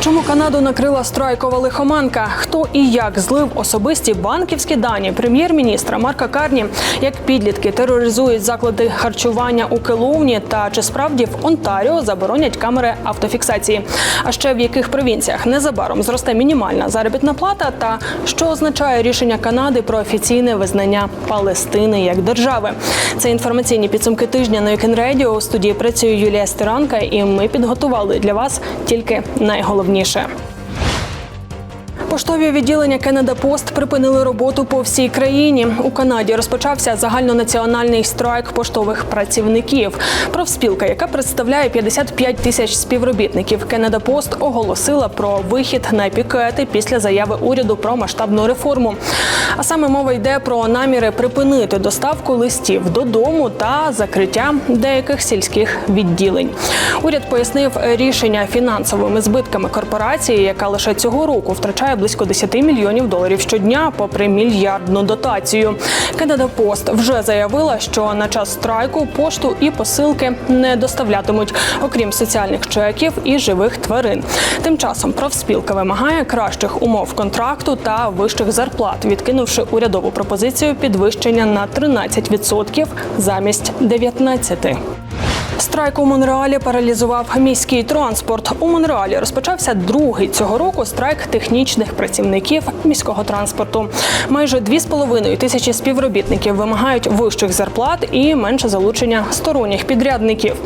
Чому Канаду накрила страйкова лихоманка? Хто і як злив особисті банківські дані прем'єр-міністра Марка Карні? Як підлітки тероризують заклади харчування у Келовні? Та чи справді в Онтаріо заборонять камери автофіксації? А ще в яких провінціях незабаром зросте мінімальна заробітна плата? Та що означає рішення Канади про офіційне визнання Палестини як держави? Це інформаційні підсумки тижня на Weekend У студії працює Юлія Стиранка, і ми підготували для вас тільки найголовніше найголовніше. Поштові відділення Canada Post припинили роботу по всій країні. У Канаді розпочався загальнонаціональний страйк поштових працівників. Профспілка, яка представляє 55 тисяч співробітників, Canada Post оголосила про вихід на пікети після заяви уряду про масштабну реформу. А саме мова йде про наміри припинити доставку листів додому та закриття деяких сільських відділень. Уряд пояснив рішення фінансовими збитками корпорації, яка лише цього року втрачає близько 10 мільйонів доларів щодня, попри мільярдну дотацію. Canada Post вже заявила, що на час страйку пошту і посилки не доставлятимуть, окрім соціальних чеків і живих тварин. Тим часом профспілка вимагає кращих умов контракту та вищих зарплат, відкинувши урядову пропозицію підвищення на 13% замість 19%. Страйк у Монреалі паралізував міський транспорт. У Монреалі розпочався другий цього року страйк технічних працівників міського транспорту. Майже 2,5 тисячі співробітників вимагають вищих зарплат і менше залучення сторонніх підрядників.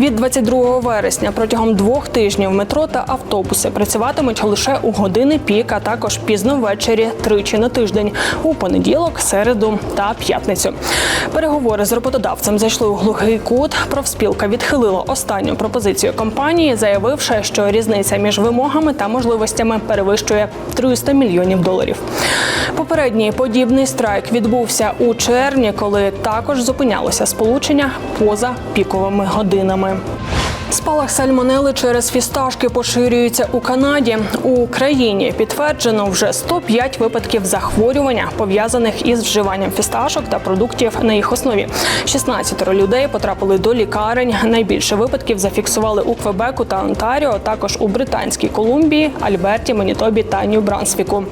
Від 22 вересня протягом двох тижнів метро та автобуси працюватимуть лише у години пік, а також пізно ввечері тричі на тиждень у понеділок, середу та п'ятницю. Переговори з роботодавцем зайшли у глухий кут. Профспілка відхилила останню пропозицію компанії, заявивши, що різниця між вимогами та можливостями перевищує 300 мільйонів доларів. Попередній подібний страйк відбувся у червні, коли також зупинялося сполучення поза піковими годинами. Спалах сальмонели через фісташки поширюється у Канаді. У Україні підтверджено вже 105 випадків захворювання, пов'язаних із вживанням фісташок та продуктів на їх основі. 16 людей потрапили до лікарень. Найбільше випадків зафіксували у Квебеку та Онтаріо, також у Британській Колумбії, Альберті, Манітобі та Нью-Брансвіку.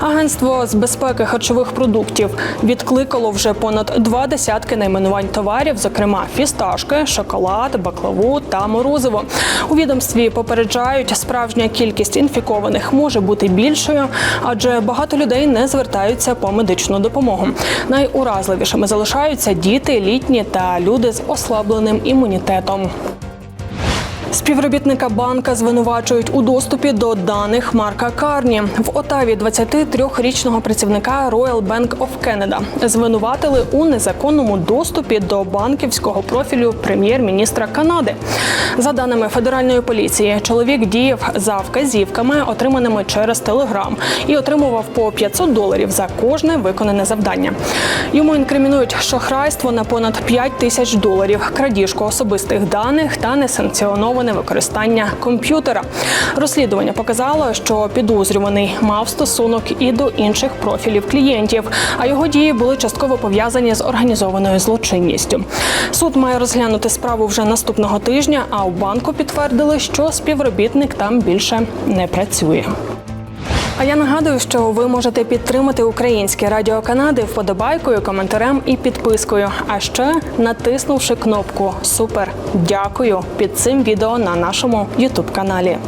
Агентство з безпеки харчових продуктів відкликало вже понад два десятки найменувань товарів, зокрема фісташки, шоколад, баклаву та морозиво. У відомстві попереджають, справжня кількість інфікованих може бути більшою, адже багато людей не звертаються по медичну допомогу. Найуразливішими залишаються діти, літні та люди з ослабленим імунітетом. Співробітника банка звинувачують у доступі до даних Марка Карні в Отаві. 23-річного працівника Royal Bank of Canada звинуватили у незаконному доступі до банківського профілю прем'єр-міністра Канади. За даними федеральної поліції, чоловік діяв за вказівками, отриманими через телеграм, і отримував по 500 доларів за кожне виконане завдання. Йому інкримінують шахрайство на понад 5 тисяч доларів, крадіжку особистих даних та несанкціоноване використання комп'ютера. Розслідування показало, що підозрюваний мав стосунок і до інших профілів клієнтів, а його дії були частково пов'язані з організованою злочинністю. Суд має розглянути справу вже наступного тижня. А у банку підтвердили, що співробітник там більше не працює. А я нагадую, що ви можете підтримати українське радіо Канади вподобайкою, коментарем і підпискою. А ще натиснувши кнопку Супер дякую під цим відео на нашому Ютуб каналі.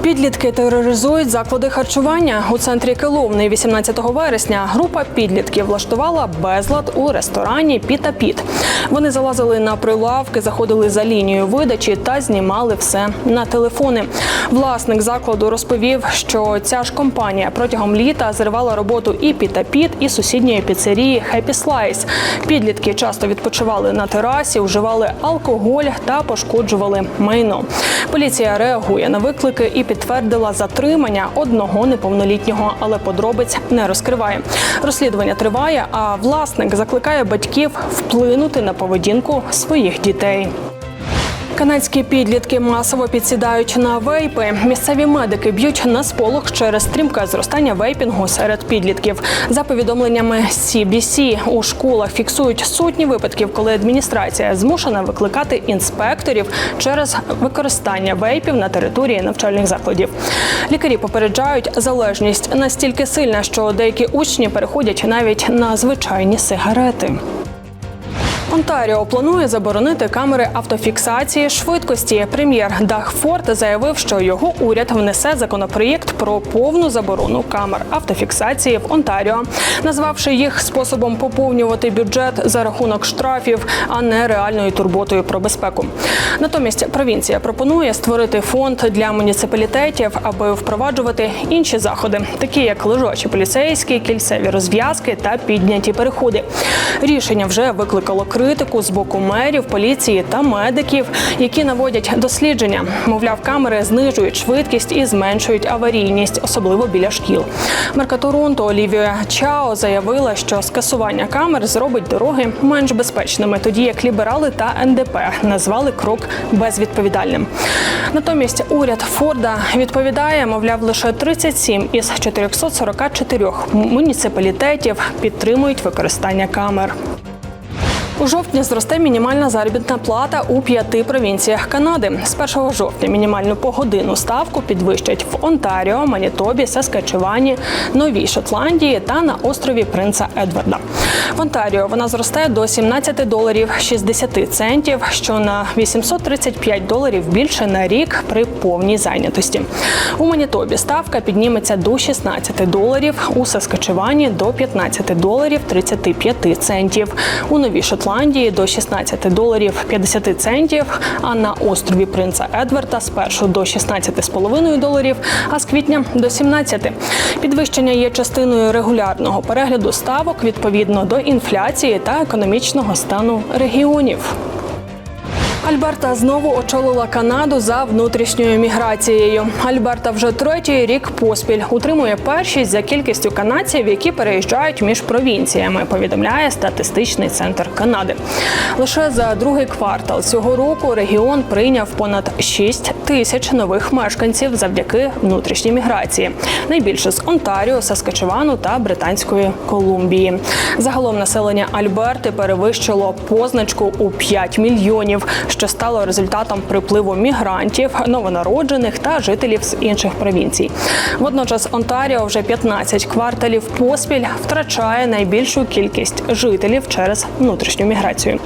Підлітки тероризують заклади харчування у центрі Киловни 18 вересня. Група підлітків влаштувала безлад у ресторані Піта Піт. Вони залазили на прилавки, заходили за лінією видачі та знімали все на телефони. Власник закладу розповів, що ця ж компанія протягом літа зривала роботу і Піта Піт, і сусідньої піцерії Happy Slice. Підлітки часто відпочивали на терасі, вживали алкоголь та пошкоджували майно. Поліція реагує на виклики і підтвердила затримання одного неповнолітнього, але подробиць не розкриває. Розслідування триває, а власник закликає батьків вплинути на поведінку своїх дітей. Канадські підлітки масово підсідають на вейпи. Місцеві медики б'ють на сполох через стрімке зростання вейпінгу серед підлітків. За повідомленнями CBC, у школах фіксують сотні випадків, коли адміністрація змушена викликати інспекторів через використання вейпів на території навчальних закладів. Лікарі попереджають, залежність настільки сильна, що деякі учні переходять навіть на звичайні сигарети. Онтаріо планує заборонити камери автофіксації швидкості. Прем'єр Даг Форд заявив, що його уряд внесе законопроєкт про повну заборону камер автофіксації в Онтаріо, назвавши їх способом поповнювати бюджет за рахунок штрафів, а не реальною турботою про безпеку. Натомість провінція пропонує створити фонд для муніципалітетів, аби впроваджувати інші заходи, такі як лежачі поліцейські, кільцеві розв'язки та підняті переходи. Рішення вже викликало критику з боку мерів, поліції та медиків, які наводять дослідження. Мовляв, камери знижують швидкість і зменшують аварійність, особливо біля шкіл. Мерка Торонто Олівія Чао заявила, що скасування камер зробить дороги менш безпечними, тоді як ліберали та НДП назвали крок безвідповідальним. Натомість уряд Форда відповідає, мовляв, лише 37 із 444 муніципалітетів підтримують використання камер. У жовтні зросте мінімальна заробітна плата у п'яти провінціях Канади. З 1 жовтня мінімальну погодинну ставку підвищать в Онтаріо, Манітобі, Саскачевані, Новій Шотландії та на острові Принца Едварда. В Онтаріо вона зросте до 17 доларів 60 центів, що на 835 доларів більше на рік при повній зайнятості. У Манітобі ставка підніметься до 16 доларів, у Саскачевані до 15 доларів 35 центів. У Новій Шотландії до 16 доларів 50 центів, а на острові Принца Едварда з 1 до 16,5 доларів, а з квітня до 17. Підвищення є частиною регулярного перегляду ставок відповідно до інфляції та економічного стану регіонів. Альберта знову очолила Канаду за внутрішньою міграцією. Альберта вже третій рік поспіль утримує першість за кількістю канадців, які переїжджають між провінціями. Повідомляє статистичний центр Канади. Лише за другий квартал цього року регіон прийняв понад 6 тисяч нових мешканців завдяки внутрішній міграції. Найбільше з Онтаріо, Саскачевану та Британської Колумбії. Загалом населення Альберти перевищило позначку у 5 мільйонів що стало результатом припливу мігрантів, новонароджених та жителів з інших провінцій. Водночас Онтаріо вже 15 кварталів поспіль втрачає найбільшу кількість жителів через внутрішню міграцію.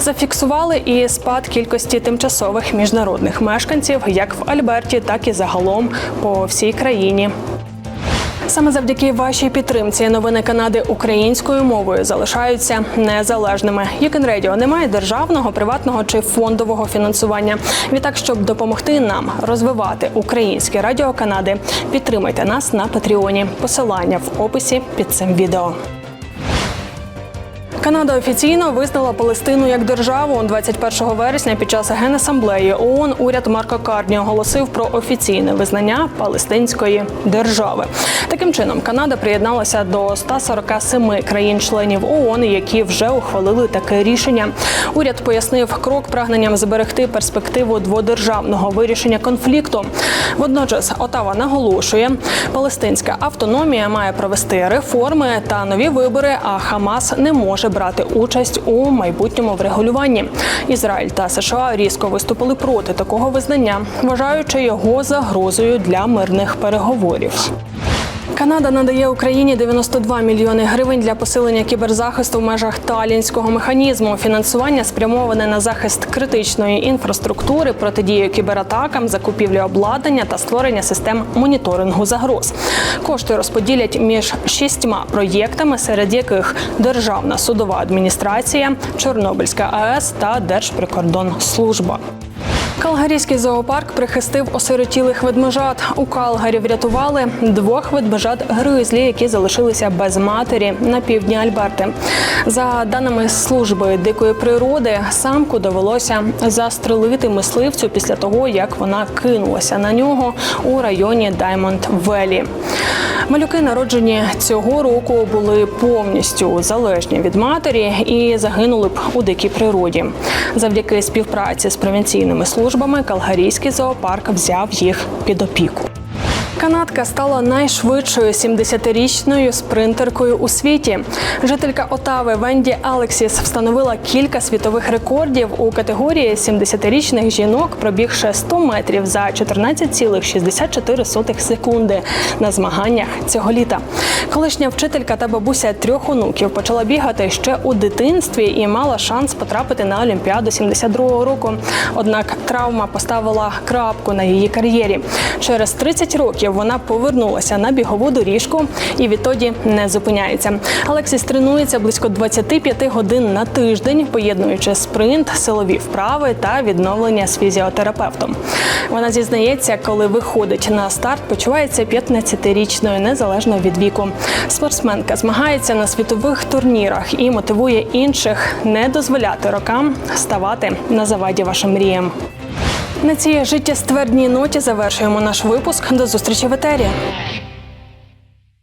Зафіксували і спад кількості тимчасових міжнародних мешканців як в Альберті, так і загалом по всій країні. Саме завдяки вашій підтримці новини Канади українською мовою залишаються незалежними. Радіо не має державного, приватного чи фондового фінансування. Відтак, щоб допомогти нам розвивати українське радіо Канади, підтримайте нас на Патреоні. Посилання в описі під цим відео. Канада офіційно визнала Палестину як державу 21 вересня. Під час генасамблеї ООН уряд Марка Карні оголосив про офіційне визнання палестинської держави. Таким чином, Канада приєдналася до 147 країн-членів ООН, які вже ухвалили таке рішення. Уряд пояснив крок прагненням зберегти перспективу дводержавного вирішення конфлікту. Водночас Отава наголошує, палестинська автономія має провести реформи та нові вибори. А Хамас не може брати участь у майбутньому врегулюванні. Ізраїль та США різко виступили проти такого визнання, вважаючи його загрозою для мирних переговорів. Канада надає Україні 92 мільйони гривень для посилення кіберзахисту в межах талінського механізму. Фінансування спрямоване на захист критичної інфраструктури, протидію кібератакам, закупівлю обладнання та створення систем моніторингу загроз. Кошти розподілять між шістьма проєктами, серед яких Державна судова адміністрація, Чорнобильська АЕС та Держприкордонслужба. Калгарійський зоопарк прихистив осиротілих ведмежат. У Калгарі врятували двох ведмежат гризлі, які залишилися без матері на півдні Альберти. За даними служби дикої природи, самку довелося застрелити мисливцю після того, як вона кинулася на нього у районі Даймонд Велі. Малюки, народжені цього року, були повністю залежні від матері і загинули б у дикій природі. Завдяки співпраці з провінційними службами Калгарійський зоопарк взяв їх під опіку. Канадка стала найшвидшою 70-річною спринтеркою у світі. Жителька Отави Венді Алексіс встановила кілька світових рекордів у категорії 70-річних жінок, пробігши 100 метрів за 14,64 секунди на змаганнях цього літа. Колишня вчителька та бабуся трьох онуків почала бігати ще у дитинстві і мала шанс потрапити на Олімпіаду 72-го року. Однак травма поставила крапку на її кар'єрі. Через 30 років вона повернулася на бігову доріжку і відтоді не зупиняється. Алексіс тренується близько 25 годин на тиждень, поєднуючи спринт, силові вправи та відновлення з фізіотерапевтом. Вона зізнається, коли виходить на старт, почувається 15-річною незалежно від віку. Спортсменка змагається на світових турнірах і мотивує інших не дозволяти рокам ставати на заваді вашим мріям. На цій життєствердній ноті завершуємо наш випуск. До зустрічі в етері.